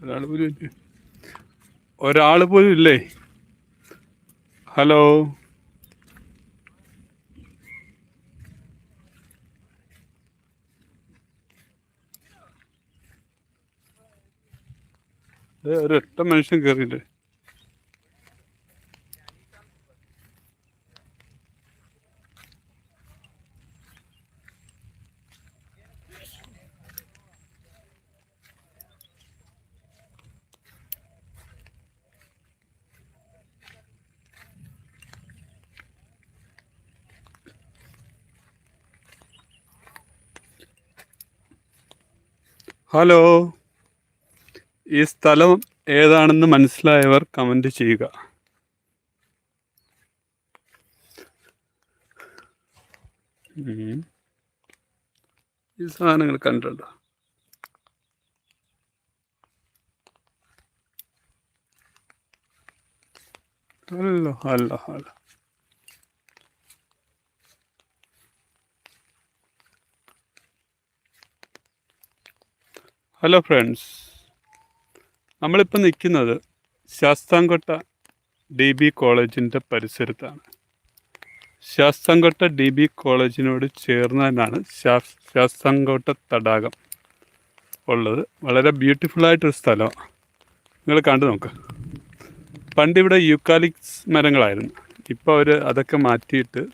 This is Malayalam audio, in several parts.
ഒരാൾ പോലും ഒരാൾ പോലും ഇല്ലേ? ഹലോ? ഒരൊറ്റ മനുഷ്യൻ കയറിയില്ലേ ഹലോ. ഈ സ്ഥലം ഏതാണെന്ന് മനസ്സിലായവർ കമന്റ് ചെയ്യുക. ഈ സാധനങ്ങൾ കണ്ടുണ്ടോ hello hello hello hello friends നമ്മളിപ്പോൾ നിൽക്കുന്നത് ശാസ്താംകോട്ട ഡി ബി കോളേജിന്റെ പരിസരത്താണ്. ശാസ്താംകോട്ട ഡി ബി കോളേജിനോട് ചേർന്നാണ് ശാ ശാസ്താംകോട്ട തടാകം ഉള്ളത്. വളരെ ബ്യൂട്ടിഫുള്ളായിട്ടൊരു സ്ഥലമാണ് നിങ്ങൾ കണ്ടു നോക്ക്. പണ്ട് ഇവിടെ യൂക്കാലിക്സ് മരങ്ങളായിരുന്നു. ഇപ്പോൾ അവർ അതൊക്കെ മാറ്റിയിട്ട്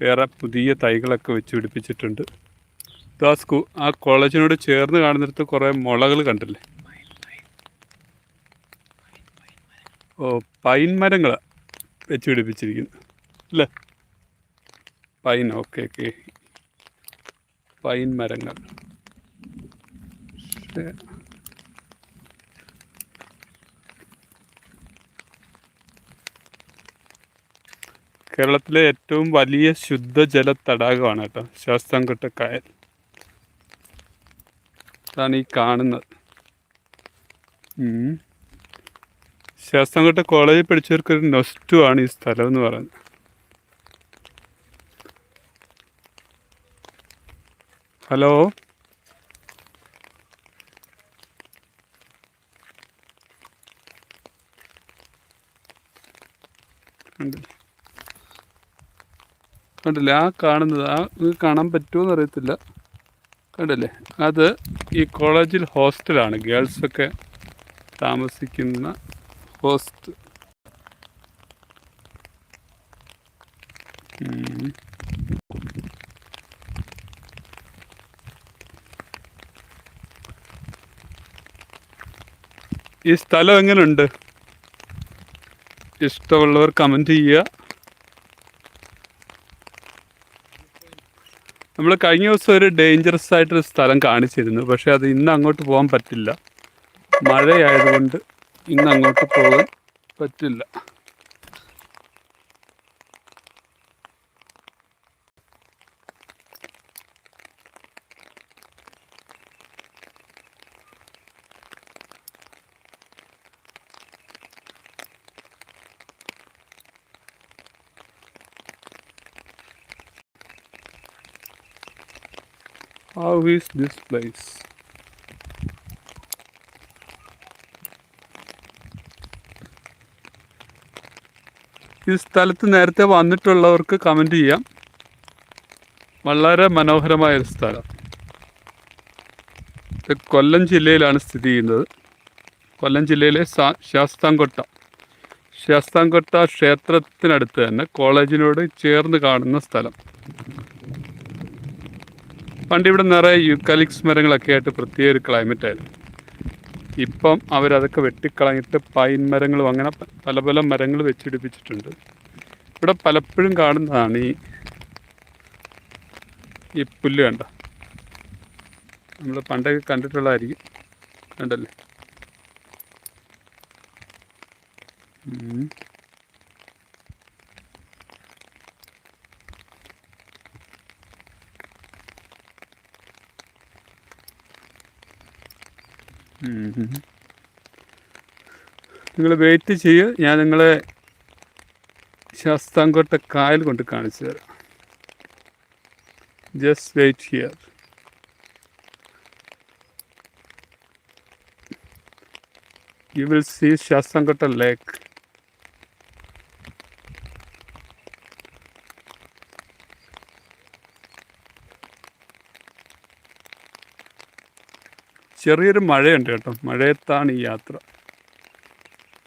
വേറെ പുതിയ തൈകളൊക്കെ വെച്ച് പിടിപ്പിച്ചിട്ടുണ്ട്. ആ സ്കൂ ആ കോളേജിനോട് ചേർന്ന് കാണുന്നിടത്ത് കുറേ മുളകൾ കണ്ടില്ലേ? ഓ പൈൻ മരങ്ങൾ വെച്ച് പിടിപ്പിച്ചിരിക്കുന്നു. അല്ലേ? Pine okay okay. പൈൻ മരങ്ങൾ. കേരളത്തിലെ ഏറ്റവും വലിയ ശുദ്ധജല തടാകമാണ് കേട്ടോ ശാസ്താംകോട്ട കായൽ. അതാണ് ഈ കാണുന്നത്. ശാസ്ത്രം ശാസ്താംകോട്ട കോളേജിൽ പഠിച്ചവർക്കൊരു നൊസ്റ്റു ആണ് ഈ സ്ഥലം എന്ന് പറയുന്നത്. ഹലോ? കണ്ടില്ലേ. ആ കാണുന്നത് ആ കാണാൻ പറ്റുമോ അറിയത്തില്ല. കണ്ടില്ലേ? അത് ഈ കോളേജിൽ ഹോസ്റ്റലാണ്. ഗേൾസൊക്കെ താമസിക്കുന്ന ഹോസ്റ്റ്. ഈ സ്ഥലം എങ്ങനെയുണ്ട് ഇഷ്ടമുള്ളവർ കമന്റ് ചെയ്യുക. നമ്മൾ കഴിഞ്ഞ ദിവസം ഒരു ഡേഞ്ചറസ് ആയിട്ടൊരു സ്ഥലം കാണിച്ചിരുന്നു. പക്ഷെ അത് ഇന്ന് അങ്ങോട്ട് പോകാൻ പറ്റില്ല. മഴയായതുകൊണ്ട് ഇന്ന് അങ്ങോട്ട് പോകാൻ പറ്റില്ല. How is this place? ഈ സ്ഥലത്ത് നേരത്തെ വന്നിട്ടുള്ളവർക്ക് കമന്റ് ചെയ്യാം. വളരെ മനോഹരമായ സ്ഥലം. ഇത് കൊല്ലം ജില്ലയിലാണ് സ്ഥിതി ചെയ്യുന്നത്. കൊല്ലം ജില്ലയിലെ ശാസ്താംകോട്ട. ശാസ്താംകോട്ട ക്ഷേത്രത്തിനടുത്ത് തന്നെ കോളേജിനോട് ചേർന്ന് കാണുന്ന സ്ഥലം. പണ്ട് ഇവിടെ നിറയെ യൂക്കാലിക്സ് മരങ്ങളൊക്കെ ആയിട്ട് പ്രത്യേക ഒരു ക്ലൈമറ്റ് ആയിരുന്നു. ഇപ്പം അവരതൊക്കെ വെട്ടിക്കളഞ്ഞിട്ട് പൈൻ മരങ്ങളും അങ്ങനെ പല പല മരങ്ങൾ വെച്ചിടിപ്പിച്ചിട്ടുണ്ട്. ഇവിടെ പലപ്പോഴും കാണുന്നതാണ് ഈ ഈ പുല്ല് കണ്ട. നമ്മൾ പണ്ടൊക്കെ കണ്ടിട്ടുള്ളതായിരിക്കും. കണ്ടല്ലേ? നിങ്ങൾ വെയിറ്റ് ചെയ്യുക ഞാൻ നിങ്ങളെ ശാസ്താംകോട്ട കായൽ കൊണ്ട് കാണിച്ചു തരാം. Just wait here you will see Shasangata Lake. ചെറിയൊരു മഴയുണ്ട് കേട്ടോ. മഴയത്താണ് ഈ യാത്ര.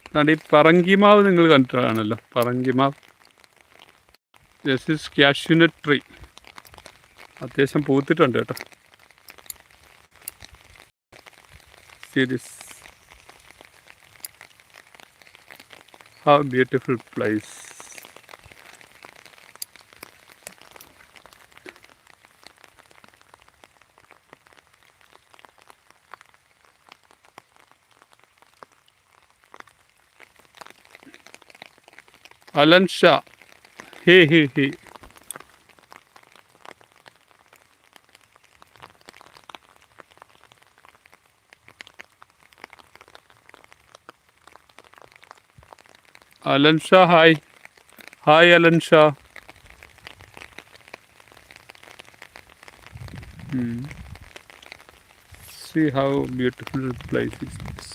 അതുകൊണ്ട് ഈ പറങ്കിമാവ് നിങ്ങൾ കണ്ടിട്ടാണല്ലോ പറങ്കിമാവ്. This is cashew nut tree അത്യാവശ്യം പൂത്തിട്ടുണ്ട് കേട്ടോ. Series how beautiful place Alan Shah hey hey hey Alan Shah hi hi Alan Shah Hmm. See how beautiful place is this.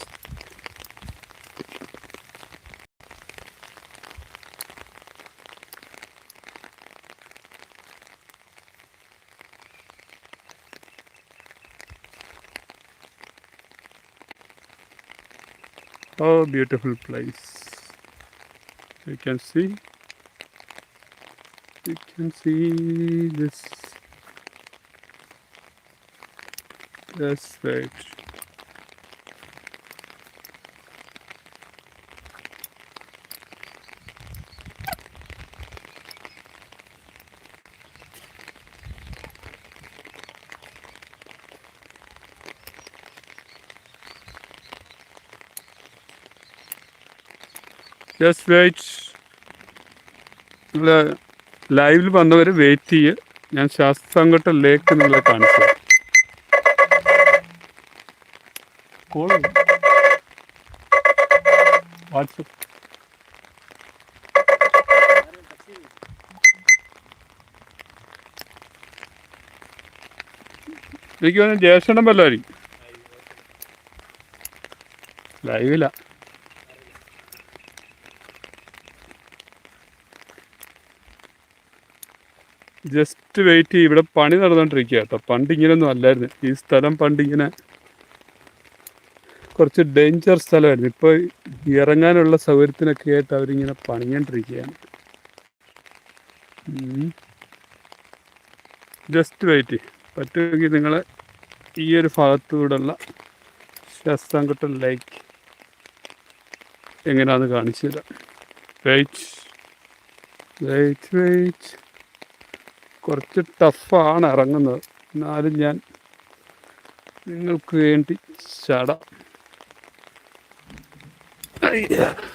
Oh, beautiful place. You can see. You can see this. That's right. Just wait നിങ്ങൾ ലൈവിൽ വന്നവർ വെയിറ്റ് ചെയ്യുക ഞാൻ ശാസ്താംകോട്ട ലേക്ക് നിങ്ങളെ കാണിച്ചു എനിക്ക് തോന്നുന്നു ജേഷണം വല്ലതായിരിക്കും ലൈവിലാ ജസ്റ്റ് വെയിറ്റ് ചെയ്യും. ഇവിടെ പണി നടന്നുകൊണ്ടിരിക്കുക കേട്ടോ. പണ്ട് ഇങ്ങനെയൊന്നും അല്ലായിരുന്നു. ഈ സ്ഥലം പണ്ട് ഇങ്ങനെ കുറച്ച് ഡേഞ്ചർ സ്ഥലമായിരുന്നു. ഇപ്പോൾ ഇറങ്ങാനുള്ള സൗകര്യത്തിനൊക്കെ ആയിട്ട് അവരിങ്ങനെ പണിഞ്ഞോണ്ടിരിക്കുകയാണ്. ജസ്റ്റ് വെയിറ്റ് പറ്റുമെങ്കിൽ നിങ്ങൾ ഈ ഒരു ഭാഗത്തൂടെയുള്ള ശാസ്താംകുട്ട ലേക്ക് എങ്ങനെയാണെന്ന് കാണിച്ചു തരാം. വെയിറ്റ് വെയിറ്റ് വെയിറ്റ് കുറച്ച് ടഫാണ് ഇറങ്ങുന്നത്. എന്നാലും ഞാൻ നിങ്ങൾക്ക് വേണ്ടി ചട.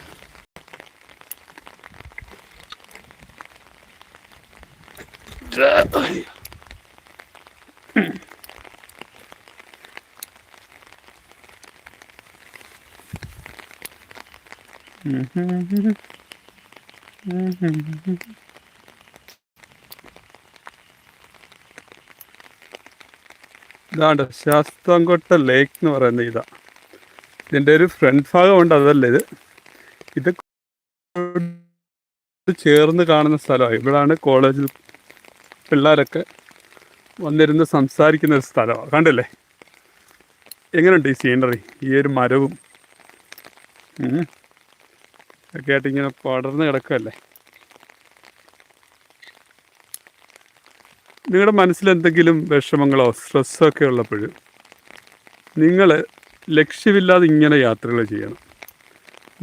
ഇതാണ്ട് ശാസ്താംകോട്ട ലേക്ക് എന്ന് പറയുന്ന ഇതാ. ഇതിന്റെ ഒരു ഫ്രണ്ട് ഭാഗമുണ്ട് അതല്ല ഇത്. ഇത് ചേർന്ന് കാണുന്ന സ്ഥലമാണ് ഇവിടാണ് കോളേജിൽ പിള്ളേരൊക്കെ വന്നിരുന്ന് സംസാരിക്കുന്ന ഒരു സ്ഥലമാണ് കണ്ടില്ലേ? എങ്ങനെയുണ്ട് ഈ സീനറി ഈ ഒരു മരവും. ഒക്കെ ആയിട്ട് ഇങ്ങനെ പടർന്ന് കിടക്കുകയല്ലേ നിങ്ങളുടെ മനസ്സിൽ എന്തെങ്കിലും വിഷമങ്ങളോ സ്ട്രെസ്സോ ഒക്കെ ഉള്ളപ്പോൾ നിങ്ങൾ ലക്ഷ്യമില്ലാതെ ഇങ്ങനെ യാത്രകൾ ചെയ്യണം.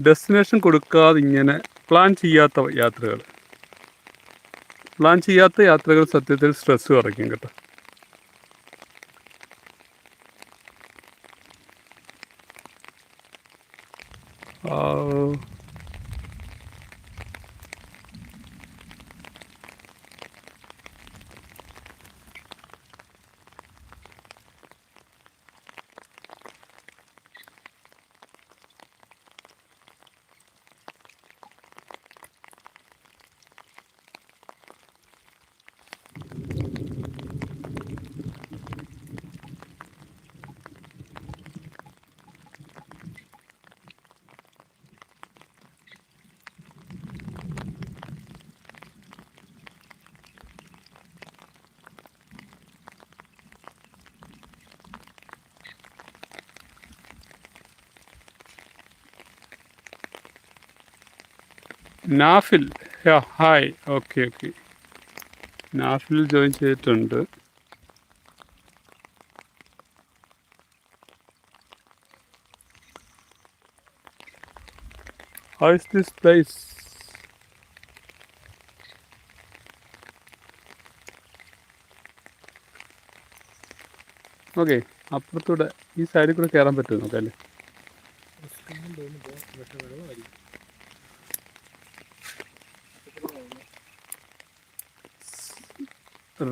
ഡെസ്റ്റിനേഷൻ കൊടുക്കാതെ ഇങ്ങനെ പ്ലാൻ ചെയ്യാത്ത യാത്രകൾ. പ്ലാൻ ചെയ്യാത്ത യാത്രകൾ സത്യത്തിൽ സ്ട്രെസ് കുറയ്ക്കും കേട്ടോ. ആ, നാഫിൽ യാ hi okay okay. Nafil join ചെയ്തിട്ടുണ്ട്. Is this place? ഓക്കെ അപ്പുറത്തൂടെ ഈ സൈഡിൽ കൂടെ കയറാൻ പറ്റുമോ നോക്കല്ലേ?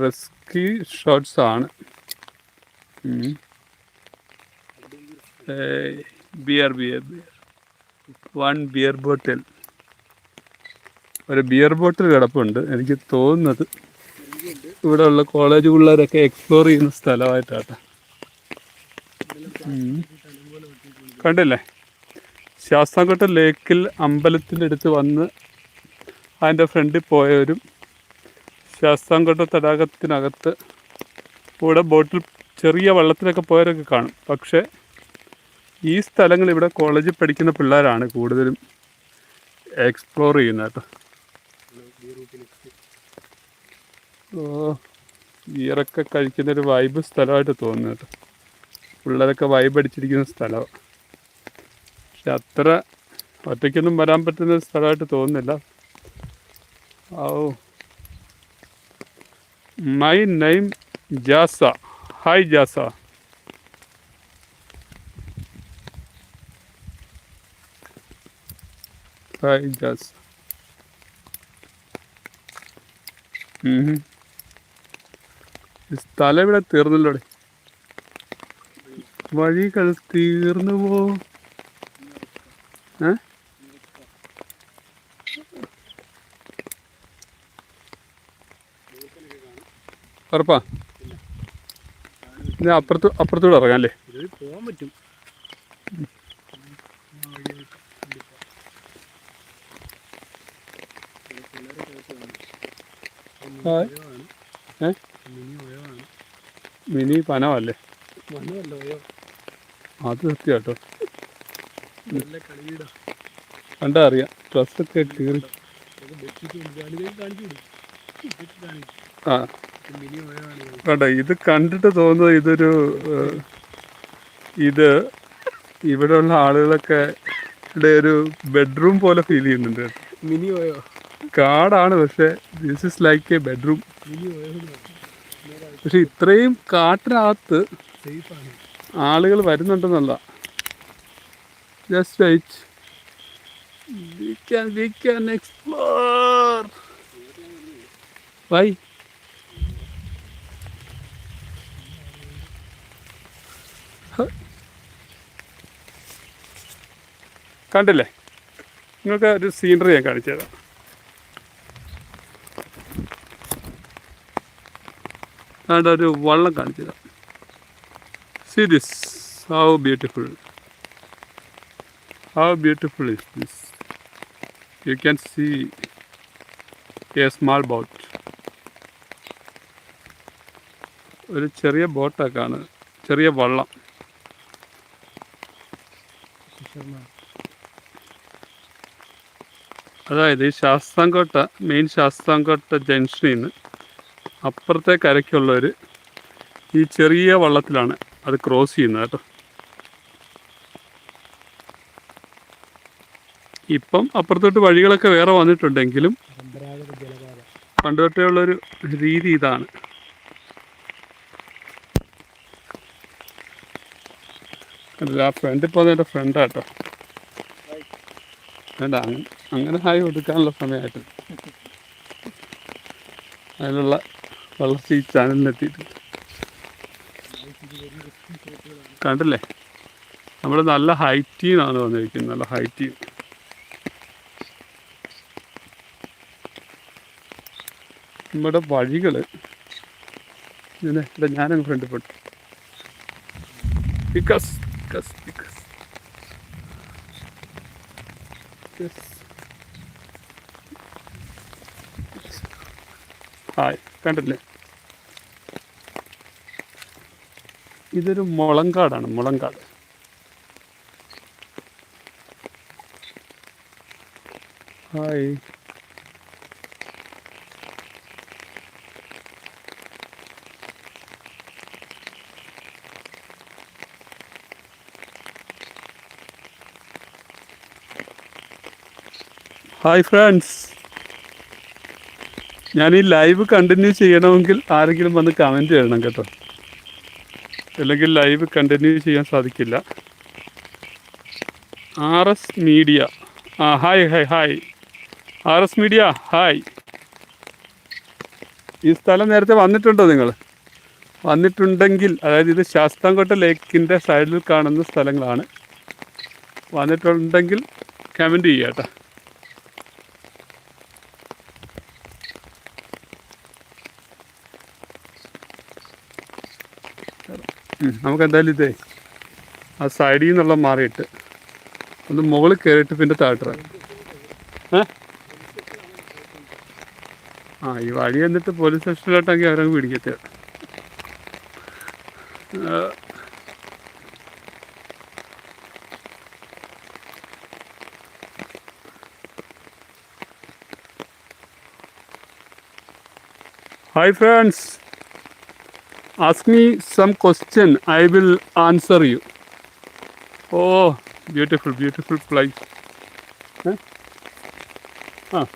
റിസ്കി ഷോട്ട്സ് ആണ്. Beer beer beer one beer bottle ഒരു ബിയർ ബോട്ടിൽ കിടപ്പുണ്ട്. എനിക്ക് തോന്നുന്നത് ഇവിടെ ഉള്ള കോളേജ് പിള്ളേരൊക്കെ എക്സ്പ്ലോർ ചെയ്യുന്ന സ്ഥലമായിട്ടാട്ടെ. കണ്ടില്ലേ? ശാസ്താംകോട്ട ലേക്കിൽ അമ്പലത്തിന്റെ അടുത്ത് വന്ന് അതിന്റെ ഫ്രണ്ടിൽ പോയവരും ശാസ്താംകോട്ട തടാകത്തിനകത്ത് കൂടെ ബോട്ടിൽ ചെറിയ വള്ളത്തിലൊക്കെ പോയവരൊക്കെ കാണും. പക്ഷേ ഈ സ്ഥലങ്ങൾ ഇവിടെ കോളേജിൽ പഠിക്കുന്ന പിള്ളേരാണ് കൂടുതലും എക്സ്പ്ലോർ ചെയ്യുന്നത് കേട്ടോ. ഓ ബിയറൊക്കെ കഴിക്കുന്ന ഒരു വൈബ് സ്ഥലമായിട്ട് തോന്നുന്നു കേട്ടോ. പിള്ളേരൊക്കെ വൈബ് അടിച്ചിരിക്കുന്ന സ്ഥലമാണ് പക്ഷെ അത്ര ഒറ്റയ്ക്കൊന്നും വരാൻ പറ്റുന്ന സ്ഥലമായിട്ട് തോന്നുന്നില്ല. ഓ my name Jasa hi Jasa hi Jasa ഉം. ഈ സ്ഥലം ഇവിടെ തീർന്നല്ലോടെ? വഴികൾ തീർന്നു പോ ഏ ഉറപ്പാ? ഇനി അപ്പുറത്ത് അപ്പുറത്തൂടെ ഇറങ്ങാം അല്ലേ? പോകാൻ പറ്റും. മിനി പനവല്ലേ അത് സത്യ കേട്ടോ. കണ്ടാ അറിയാം. ഡ്രസ്സൊക്കെ കീറി. ആ. കണ്ടോ ഇത് കണ്ടിട്ട് തോന്നുന്നത് ഇതൊരു ഇത് ഇവിടെയുള്ള ആളുകളൊക്കെ ഒരു ബെഡ്റൂം പോലെ ഫീൽ ചെയ്യുന്നുണ്ട്. മിനി കാടാണ് പക്ഷെ this is like a bedroom പക്ഷെ ഇത്രയും കാട്ടിനകത്ത് ആളുകൾ വരുന്നുണ്ടെന്നല്ല. Just wait we can we can explore why കണ്ടില്ലേ? നിങ്ങൾക്ക് ഒരു സീനറി ഞാൻ കാണിച്ചു തരാം. ഒരു വള്ളം കാണിച്ചു തരാം. See this how beautiful how beautiful is this you can see a small boat ഒരു ചെറിയ ബോട്ടൊക്കെയാണ് ചെറിയ വള്ളം. അതായത് ഈ ശാസ്താംകോട്ട മെയിൻ ശാസ്താംകോട്ട ജംഗ്ഷനിൽ നിന്ന് അപ്പുറത്തെ കരയ്ക്കുള്ളവർ ഈ ചെറിയ വള്ളത്തിലാണ് അത് ക്രോസ് ചെയ്യുന്നത് കേട്ടോ. ഇപ്പം അപ്പുറത്തോട്ട് വഴികളൊക്കെ വേറെ വന്നിട്ടുണ്ടെങ്കിലും പണ്ടുതൊട്ടേ ഉള്ളൊരു രീതി ഇതാണ്. അല്ല ആ ഫ്രണ്ട് ഇപ്പോൾ എന്റെ ഫ്രണ്ടാട്ടോ വേണ്ട അങ്ങ- അങ്ങനെ ഹായ് കൊടുക്കാനുള്ള സമയമായിട്ട്. അതിനുള്ള വളർച്ച ഈ ചാനലിനെത്തിയിട്ടുണ്ട് കണ്ടില്ലേ? നമ്മൾ നല്ല ഹൈറ്റീനാണ് വന്നിരിക്കുന്നത് നല്ല ഹൈറ്റീൻ. നമ്മുടെ വഴികൾ ഇങ്ങനെ ഇവിടെ ഞാനങ്ങ് പെട്ടു. ബിക്കസ് ബിക്കസ് ഹായ് കണ്ടില്ലേ ഇതൊരു മുളങ്കാടാണ് മുളങ്കാട്. ഹായ്. ഹായ് ഫ്രണ്ട്സ് ഞാൻ ഈ ലൈവ് കണ്ടിന്യൂ ചെയ്യണമെങ്കിൽ ആരെങ്കിലും വന്ന് കമന്റ് ചെയ്യണം കേട്ടോ. അല്ലെങ്കിൽ ലൈവ് കണ്ടിന്യൂ ചെയ്യാൻ സാധിക്കില്ല. ആർ എസ് മീഡിയ ആ hi hi hi R S media hi ഈ സ്ഥലം നേരത്തെ വന്നിട്ടുണ്ടോ നിങ്ങൾ? വന്നിട്ടുണ്ടെങ്കിൽ അതായത് ഇത് ശാസ്താംകോട്ട ലേക്കിന്റെ സൈഡിൽ കാണുന്ന സ്ഥലങ്ങളാണ്. വന്നിട്ടുണ്ടെങ്കിൽ കമന്റ് ചെയ്യാം കേട്ടോ. നമുക്ക് എന്തായാലും ഇതേ ആ സൈഡിൽ നിന്നുള്ള മാറിയിട്ട് ഒന്ന് മുകളിൽ കയറിയിട്ട് പിന്നെ താഴ്ത്തറ ഏ? ആ ഈ വഴി എന്നിട്ട് പോലീസ് സ്റ്റേഷനിലോട്ടെങ്കിൽ അവരങ്ങ് പിടിക്കത്തെ hi friends ask me some question i will answer you oh beautiful beautiful place huh? Ah.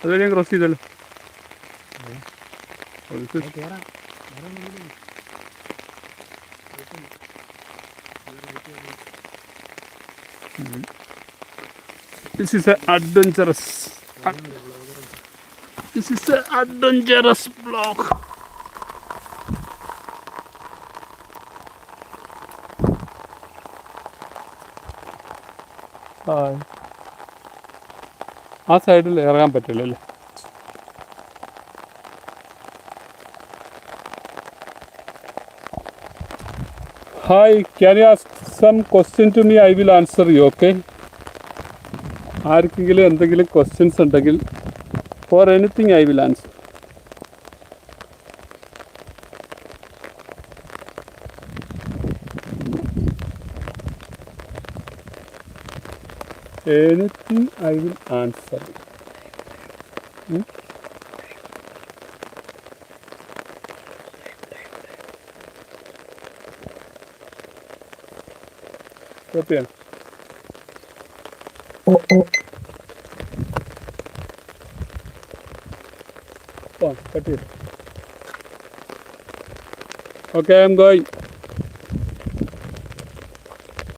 അതുവരെ ഞാൻ ക്രോസ് ചെയ്തല്ലോ is കേറാം വേറെ ഒന്നുമില്ല. This is a dangerous block. ആ സൈഡിൽ ഇറങ്ങാൻ പറ്റില്ല അല്ലേ? Hi can you ask some question to me I will answer you okay ആർക്കെങ്കിലും എന്തെങ്കിലും ക്വസ്റ്റ്യൻസ് ഉണ്ടെങ്കിൽ for anything I will answer anything I will answer stop ചെയ്യണം Oh, Okay, I'm going.